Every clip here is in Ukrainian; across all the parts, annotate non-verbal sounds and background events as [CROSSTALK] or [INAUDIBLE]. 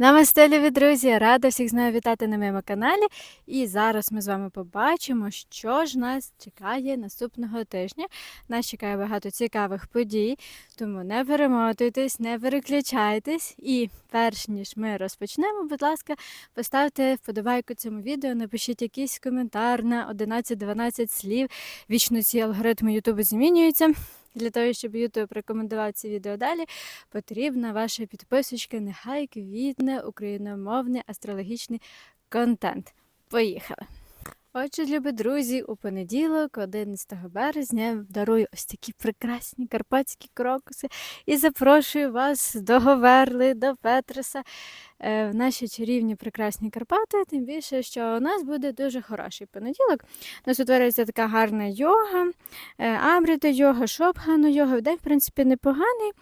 Намасте, любі друзі! Рада всіх знову вітати на моєму каналі. І зараз ми з вами побачимо, що ж нас чекає наступного тижня. Нас чекає багато цікавих подій, тому не перемотуйтесь, не переключайтесь. І перш ніж ми розпочнемо, будь ласка, поставте вподобайку цьому відео, напишіть якийсь коментар на 11-12 слів. Вічно ці алгоритми Ютубу змінюються. Для того, щоб YouTube рекомендував ці відео далі, потрібна ваша підписочка. Нехай квітне україномовний астрологічний контент. Поїхали! Отже, любі друзі, у понеділок, 11 березня, дарую ось такі прекрасні карпатські крокуси і запрошую вас до Говерли, до Петреса е, в наші чарівні прекрасні Карпати. Тим більше, що у нас буде дуже хороший понеділок. У нас утворюється така гарна йога, е, амріта йога, шопхану йога. День, в принципі, непоганий.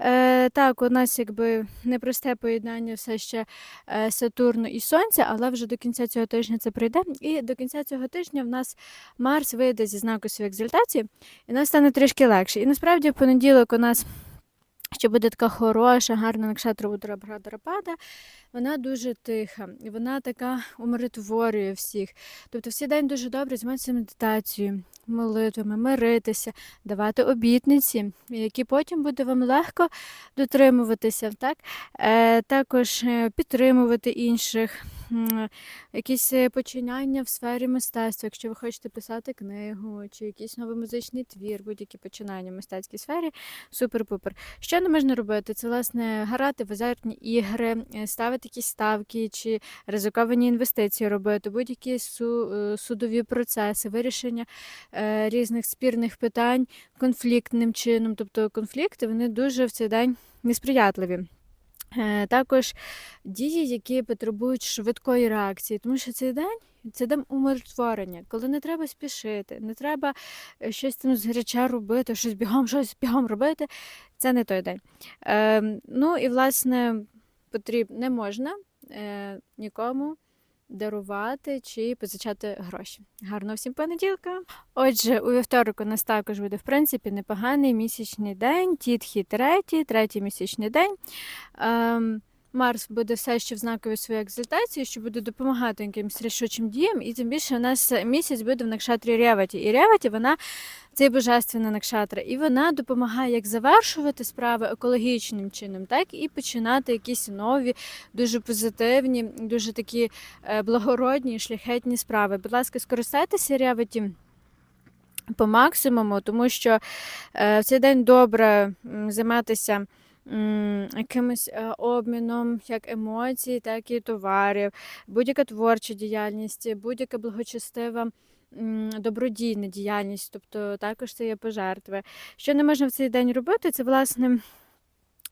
Е, Так, у нас якби непросте поєднання все ще е, Сатурну і Сонця, але вже до кінця цього тижня це прийде. І до кінця цього тижня в нас Марс вийде зі знаку своєї екзальтації, і нас стане трішки легше. І насправді в понеділок у нас. Ще буде така хороша, гарна накшатра Удрабрадрапада. Вона дуже тиха, і вона така умиротворює всіх. Тобто всі день дуже добре займатися медитацією, молитвами, миритися, давати обітниці, які потім буде вам легко дотримуватися. Так? Е, також е, підтримувати інших, якісь е, починання в сфері мистецтва, якщо ви хочете писати книгу чи якийсь новий музичний твір, будь-які починання в мистецькій сфері, супер-пупер. Що не можна робити? Це власне грати в азартні ігри, е, ставити якісь ставки чи ризиковані інвестиції робити, будь-які е, судові процеси, вирішення різних спірних питань конфліктним чином. Тобто конфлікти вони дуже в цей день несприятливі. Е, Також дії, які потребують швидкої реакції, тому що цей день це день умиротворення, коли не треба спішити, не треба е, щось там згоряча робити, щось бігом, щось бігом робити. Це не той день. Е, ну і власне потрібно не можна е, нікому дарувати чи позичати гроші. Гарного всім понеділка. Отже, у вівторок у нас також буде в принципі непоганий місячний день, тітхі третій, третій місячний день. Ем, Марс буде все ще в знаковій своїй екзальтації, що буде допомагати якимось рішучим діям, і тим більше у нас місяць буде в накшатрі Реваті. І Реваті вона це божественна накшатра, і вона допомагає як завершувати справи екологічним чином, так і починати якісь нові, дуже позитивні, дуже такі е, благородні, шляхетні справи. Будь ласка, скористайтеся Реваті по максимуму, тому що е, в цей день добре займатися якимось е, обміном як емоцій, так і товарів, будь-яка творча діяльність, будь-яка благочестива. Добродійна діяльність, тобто також це є пожертви. Що не можна в цей день робити, це власне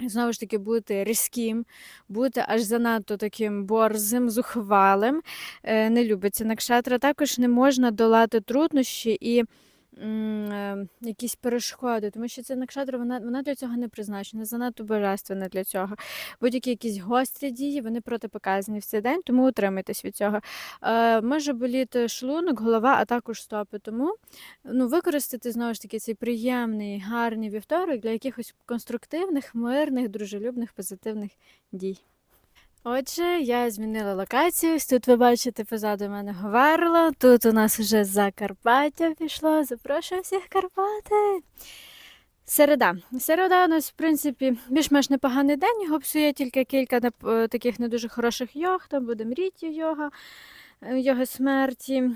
знову ж таки бути різким, бути аж занадто таким борзим, зухвалим. Е, Не любиться накшатра. Також не можна долати труднощі і якісь перешкоди, тому що ця накшатра вона, вона для цього не призначена, занадто божественна для цього. Будь-які якісь гострі дії, вони протипоказані в цей день, тому утримайтесь від цього. Е, може боліти шлунок, голова, а також стопи. Тому ну, використати знову ж таки цей приємний, гарний вівторок для якихось конструктивних, мирних, дружелюбних, позитивних дій. Отже, я змінила локацію. Тут ви бачите позаду мене Говерло. Тут у нас вже Закарпаття пішло. Запрошую всіх Карпати. Середа. Середа у нас, в принципі, більш-менш непоганий день. Його псує тільки кілька е, таких не дуже хороших йог. Там буде мріті йога, його йога смерті.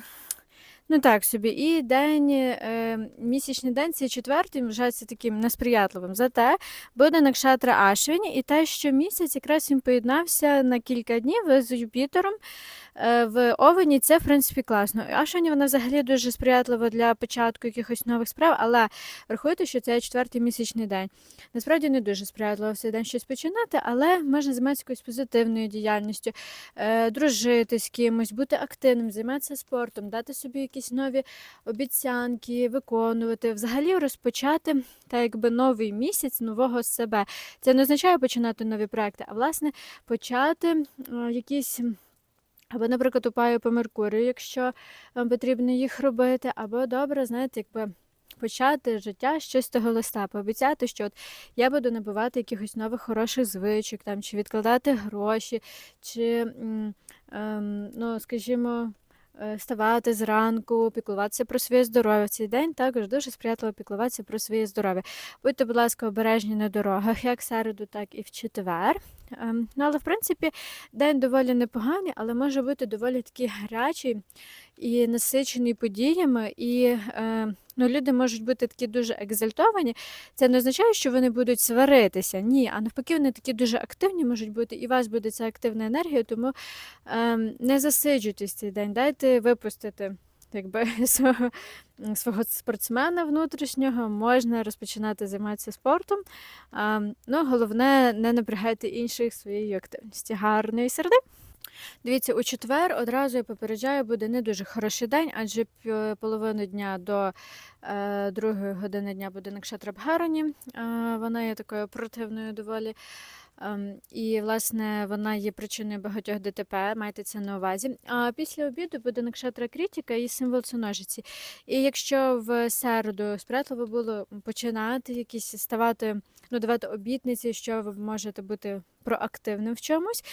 Ну так собі. І день, е, місячний день, цей четвертий, вважається таким несприятливим. Зате буде Накшатра Ашвіні, і те, що місяць якраз він поєднався на кілька днів з Юпітером в Овені, це в принципі класно. Ашвіні вона взагалі дуже сприятлива для початку якихось нових справ, але врахуйте, що це четвертий місячний день. Насправді не дуже сприятливо цей день щось починати, але можна займатися якоюсь позитивною діяльністю, е, дружити з кимось, бути активним, займатися спортом, дати собі якісь нові обіцянки, виконувати, взагалі розпочати так якби новий місяць нового себе. Це не означає починати нові проекти, а власне почати е, якісь. Або, наприклад, упаю по Меркурію, якщо вам потрібно їх робити, або добре, знаєте, якби почати життя з чистого листа, пообіцяти, що от я буду набувати якихось нових хороших звичок, там, чи відкладати гроші, чи, ем, ну, скажімо, е, вставати зранку, піклуватися про своє здоров'я. В цей день також дуже сприятливо піклуватися про своє здоров'я. Будьте, будь ласка, обережні на дорогах, як в середу, так і в четвер. Ем, Ну, але в принципі день доволі непоганий, але може бути доволі такий гарячий і насичений подіями. І е, ну, люди можуть бути такі дуже екзальтовані. Це не означає, що вони будуть сваритися. Ні, а навпаки, вони такі дуже активні можуть бути, і у вас буде ця активна енергія, тому ем, не засиджуйтесь цей день, дайте випустити. Якби [LAUGHS] свого, свого спортсмена внутрішнього можна розпочинати займатися спортом. А, ну, головне, не напрягайте інших своєю активністю. Гарної середи. Дивіться, у четвер одразу я попереджаю, буде не дуже хороший день, адже половину дня до е, другої години дня буде Накшатра Бхарані. Е, вона є такою противною доволі. Ем, І, власне, вона є причиною багатьох ДТП, майте це на увазі. А після обіду буде Накшатра Крітіка і символ циножиці. І якщо в середу сприятливо було починати якісь ставати, ну, давати обітниці, що ви можете бути проактивним в чомусь,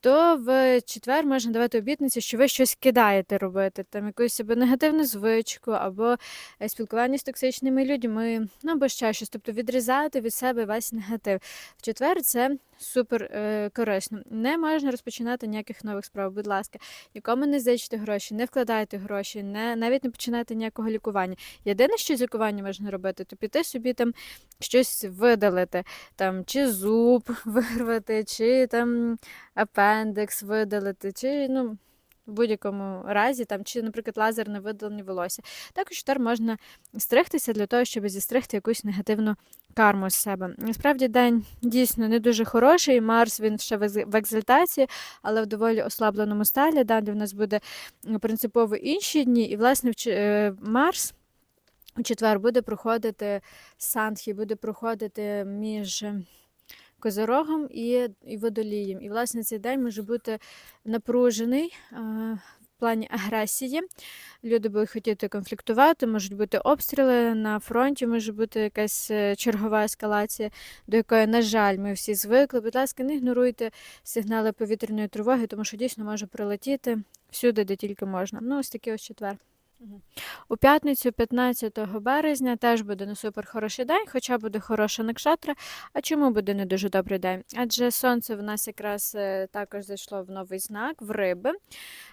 то в четвер можна давати обітниці, що ви щось кидаєте робити, там якусь себе негативну звичку, або е, спілкування з токсичними людьми, ну або ще щось, тобто відрізати від себе весь негатив. В четвер це супер е, корисно. Не можна розпочинати ніяких нових справ, будь ласка, нікому не зичте гроші, не вкладайте гроші, не, навіть не починайте ніякого лікування. Єдине, що з лікування можна робити, то піти собі там щось видалити, там чи зуб [LAUGHS] вирвати, чи там апендикс видалити, чи ну. В будь-якому разі, там, чи, наприклад, лазерне видалення волосся. Також тепер можна стригтися для того, щоб зістригти якусь негативну карму з себе. Насправді день дійсно не дуже хороший. Марс він ще в екзальтації, але в доволі ослабленому сталі. Далі в нас буде принципово інші дні. І, власне, е, Марс у четвер буде проходити Сандхі, буде проходити між. Козорогом і, і водолієм. І, власне, цей день може бути напружений в плані агресії. Люди будуть хотіти конфліктувати, можуть бути обстріли на фронті, може бути якась е, чергова ескалація, до якої, на жаль, ми всі звикли. Будь ласка, не ігноруйте сигнали повітряної тривоги, тому що дійсно може прилетіти всюди, де тільки можна. Ну, ось такий ось четвер. У п'ятницю, 15 березня, теж буде не супер хороший день, хоча буде хороша накшатра. А чому буде не дуже добрий день? Адже сонце в нас якраз е, також зайшло в новий знак, в риби.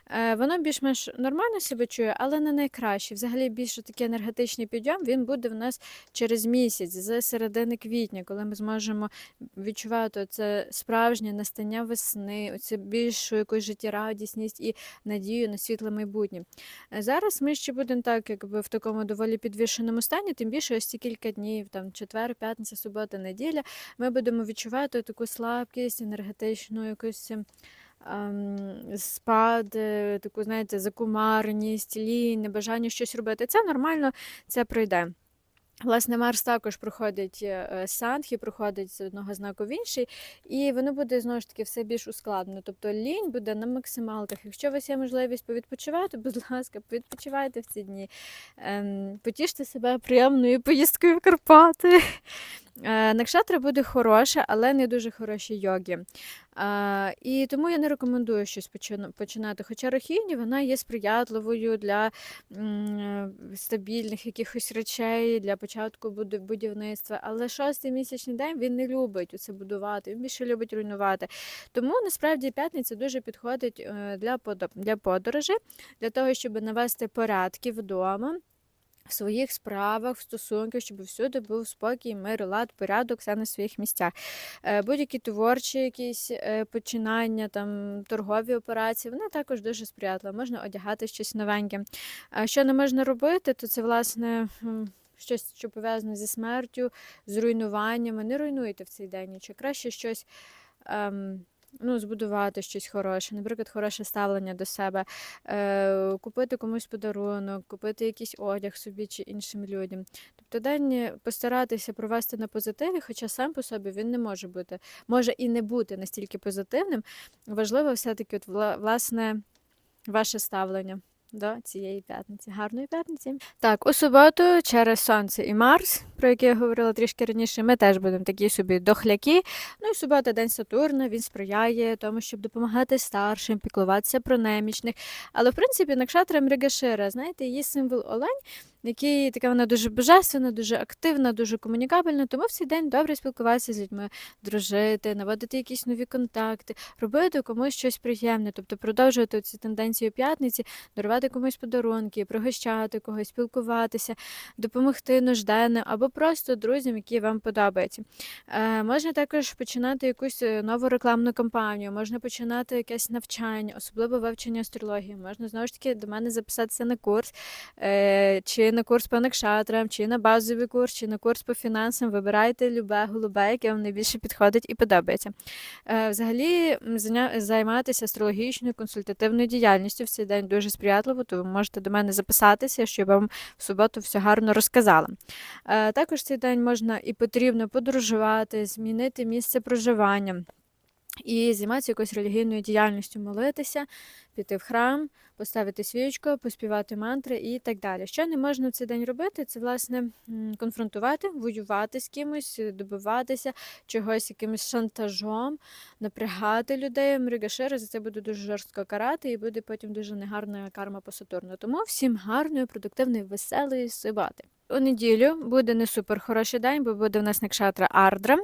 Е, Воно більш-менш нормально себе чує, але не найкраще. Взагалі більше такий енергетичний підйом він буде в нас через місяць, з середини квітня, коли ми зможемо відчувати це справжнє настання весни, оце більшу якусь життєрадісність і надію на світле майбутнє. Е, Зараз ми ще будемо так, якби в такому доволі підвішеному стані, тим більше ось ці кілька днів, там четвер, п'ятниця, субота, неділя, ми будемо відчувати таку слабкість, енергетичну, якусь. Спад, е, таку, знаєте, закумареність, лінь, небажання щось робити. Це нормально, це пройде. Власне, Марс також проходить е, Сандхі, проходить з одного знаку в інший, і воно буде знову ж таки все більш ускладнено. Тобто лінь буде на максималках. Якщо у вас є можливість повідпочивати, будь [LAUGHS] ласка, повідпочивайте в ці дні. Ем, потіште себе приємною поїздкою в Карпати. [LAUGHS] Е, Накшатра буде хороша, але не дуже хороші йоги. Е, і тому я не рекомендую щось почина- починати. Хоча рахіні вона є сприятливою для е, стабільних якихось речей, для початку будівництва. Але шостий місячний день він не любить це будувати, він більше любить руйнувати. Тому насправді п'ятниця дуже підходить е, для для подорожей, для того, щоб навести порядки вдома. В своїх справах, в стосунках, щоб всюди був спокій, мир, лад, порядок, все на своїх місцях. Е, Будь-які творчі якісь е, починання, там торгові операції, вони також дуже сприятливі. Можна одягати щось новеньке. Що не можна робити, то це власне. Щось, що пов'язане зі смертю, з руйнуваннями. Не руйнуйте в цей день, чи краще щось ем, ну, збудувати щось хороше, наприклад, хороше ставлення до себе, е, купити комусь подарунок, купити якийсь одяг собі чи іншим людям. Тобто день постаратися провести на позитиві, хоча сам по собі він не може бути, може і не бути настільки позитивним. Важливо все-таки, от, власне, ваше ставлення до цієї п'ятниці. Гарної п'ятниці. Так, у суботу через Сонце і Марс, про який я говорила трішки раніше, ми теж будемо такі собі дохляки. Ну і субота, день Сатурна, він сприяє тому, щоб допомагати старшим, піклуватися про немічних. Але в принципі, Накшатра Мригашира, знаєте, її символ олень, який така вона дуже божественна, дуже активна, дуже комунікабельна. Тому в цей день добре спілкуватися з людьми, дружити, наводити якісь нові контакти, робити комусь щось приємне, тобто продовжувати цю тенденцію п'ятниці, дарувати комусь подарунки, пригощати когось, спілкуватися, допомогти нужденним або просто друзям, які вам подобаються. Е, можна також починати якусь е, нову рекламну кампанію, можна починати якесь навчання, особливо вивчення астрології. Можна знову ж таки до мене записатися на курс, е, чи на курс по накшатрам, чи на базовий курс, чи на курс по фінансам. Вибирайте любе голубе, яке вам найбільше підходить і подобається. Е, Взагалі, займатися астрологічною консультативною діяльністю в цей день дуже сприятливо, то ви можете до мене записатися, щоб я вам в суботу все гарно розказала. Е, Також цей день можна і потрібно подорожувати, змінити місце проживання. І займатися якоюсь релігійною діяльністю, молитися, піти в храм, поставити свічку, поспівати мантри і так далі. Що не можна в цей день робити, це власне конфронтувати, воювати з кимось, добиватися чогось якимось шантажом, напрягати людей. Мригашира за це буде дуже жорстко карати, і буде потім дуже негарна карма по Сатурну. Тому всім гарної, продуктивної, веселої суботи. У неділю буде не супер хороший день, бо буде в нас некшатра Ардра.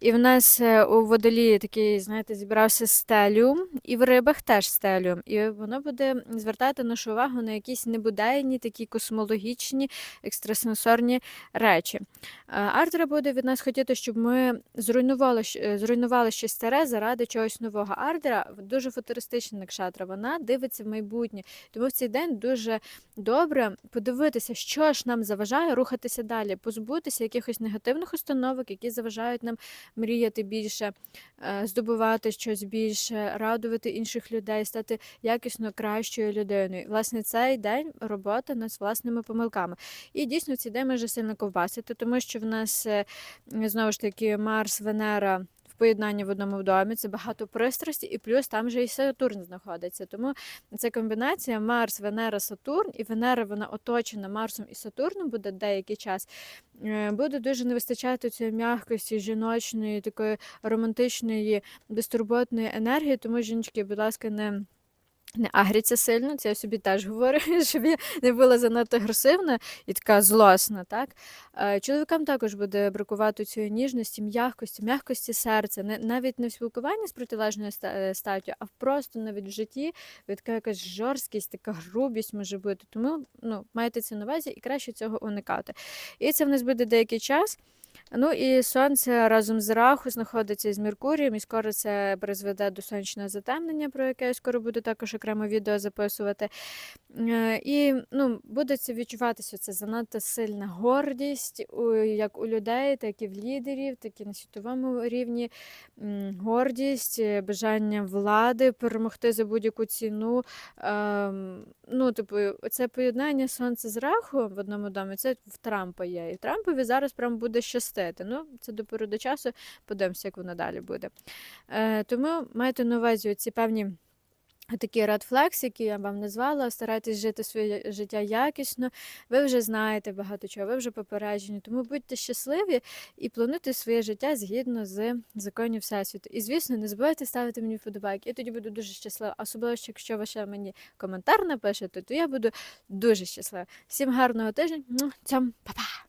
І в нас е, у водолії такий, знаєте, зібрався стеліум, і в рибах теж стеліум. І воно буде звертати нашу увагу на якісь небуденні, такі космологічні, екстрасенсорні речі. Е, Ардра буде від нас хотіти, щоб ми зруйнували, е, зруйнували щось старе заради чогось нового. Ардра дуже футуристична накшатра, вона дивиться в майбутнє. Тому в цей день дуже добре подивитися, що ж нам заважає рухатися далі, позбутися якихось негативних установок, які заважають нам мріяти більше, е, здобувати щось більше, радувати інших людей, стати якісно кращою людиною. Власне, цей день робота над власними помилками. І дійсно цей день може сильно ковбасити, тому що в нас е, знову ж таки Марс, Венера. в Поєднанні в одному домі це багато пристрасті, і плюс там же і Сатурн знаходиться. Тому це комбінація Марс, Венера, Сатурн, і Венера вона оточена Марсом і Сатурном буде деякий час. Е, Буде дуже не вистачати цієї м'якості, жіночної, такої романтичної, безтурботної енергії. Тому, жіночки, будь ласка, не. Не агріться сильно, це я собі теж говорю, [LAUGHS] щоб я не була занадто агресивна і така злосна. Так? Е, Чоловікам також буде бракувати цієї ніжності, м'якості, м'якості серця, навіть не в спілкуванні з протилежною е, статтю, а просто навіть в житті така якась жорсткість, така грубість може бути. Тому ну, майте це на увазі і краще цього уникати. І це в нас буде деякий час. Ну і сонце разом з Раху знаходиться з Меркурієм, і скоро це призведе до сонячного затемнення, про яке я скоро буду також окремо відео записувати. Е, І ну, буде це відчуватися це занадто сильна гордість, як у людей, так і в лідерів, так і на світовому рівні. Гордість, е, бажання влади, перемогти за будь-яку ціну. Ем, Ну, типу, це поєднання сонця з раху в одному домі, це в Трампа є. І Трампові зараз прям буде щастити. Ну, це до пори до часу, подивимося, як воно далі буде. Е, тому майте на увазі ці певні. Такі flags, які я вам назвала, старайтесь жити своє життя якісно. Ви вже знаєте багато чого, ви вже попереджені. Тому будьте щасливі і плануйте своє життя згідно з законів Всесвіту. І, звісно, не забувайте ставити мені вподобайки. Я тоді буду дуже щаслива. Особливо, якщо ви ще мені коментар напишете, то я буду дуже щаслива. Всім гарного тижня. Ну, па-па!